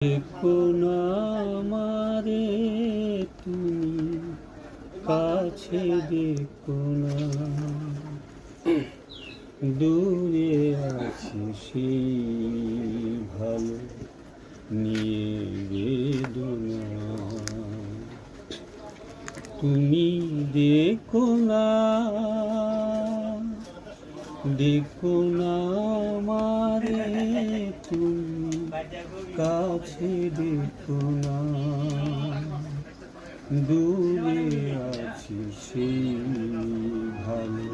দেখো না আমারে তুমি, কাছে দেখো না দূরে আছে সেই ভালো নিয়ে বেদনা। তুমি দেখো না দেখো না তুমি কাছে দেখো না। দূরে আছি সেই ভালো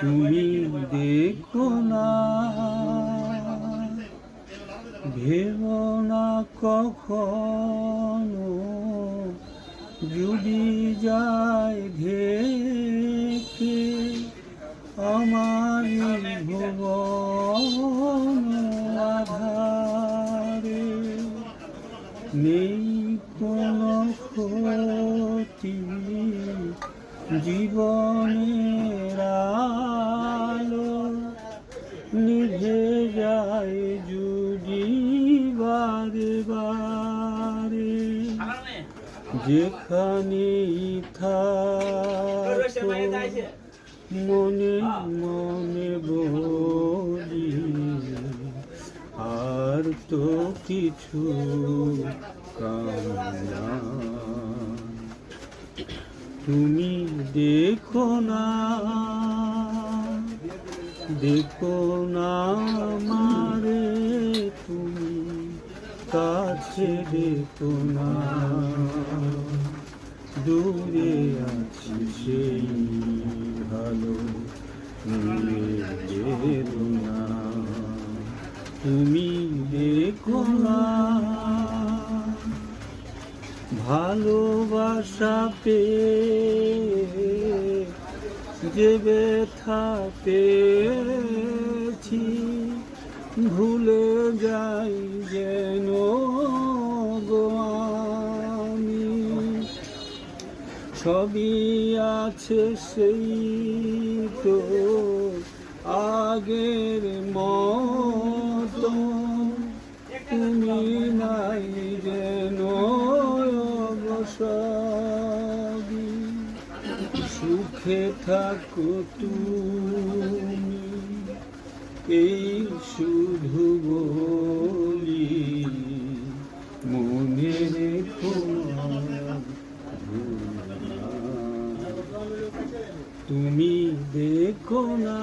তুমি দেখো না। ভেব না কখনো, যদি যায় নেই কোনো ক্ষতি। জীবনের আলো নিভে যায় যদি বারে বারে যেখানেই থাকো, মনে মনে বলি কিছু কামনা। তুমি দেখো না দেখো না মারে তুমি, কাছে দেখো না। দূরে আছি সেই ভালো বেদনা তুমি দেখো না ভালোবাসা পেয়ে যে ব্যথা পেয়েছি, ভুলে যাই যেন আমি। সবই আছে সেই তো আগের মতো সবই সুখে থাকো তুমি এই শুধু বলি মনে রেখো। তুমি দেখো না